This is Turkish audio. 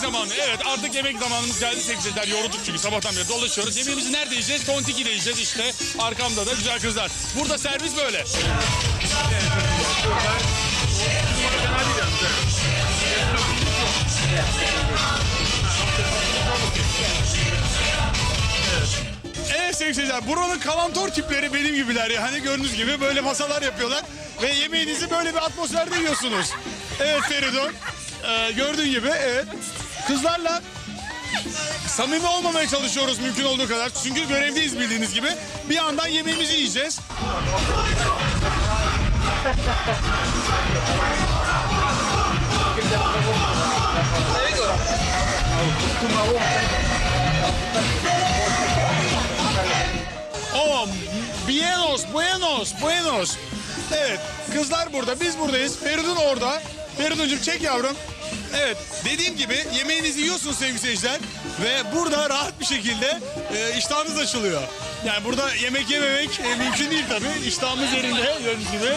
zamanı. Evet artık yemek zamanımız geldi sevgili Yorulduk çünkü sabahtan beri dolaşıyoruz. Yemeğimizi nerede yiyeceğiz? Tontiki'de yiyeceğiz işte. Arkamda da güzel kızlar. Burada servis böyle. Evet sevgili seyirciler, buranın kalantor tipleri benim gibiler yani gördüğünüz gibi böyle masalar yapıyorlar ve yemeğinizi böyle bir atmosferde yiyorsunuz. Evet Feridun, ee, gördüğün gibi evet kızlarla samimi olmamaya çalışıyoruz mümkün olduğu kadar çünkü görevdeyiz bildiğiniz gibi. Bir yandan yemeğimizi yiyeceğiz. Oh, buenos, buenos, buenos. Evet, kızlar burada, biz buradayız. Feridun orada. Feridun'cum çek yavrum. Evet, dediğim gibi yemeğinizi yiyorsunuz sevgili seyirciler. Ve burada rahat bir şekilde e, iştahınız açılıyor. Yani burada yemek yememek e, mümkün değil tabii. İştahımız yerinde gördüğünüz gibi.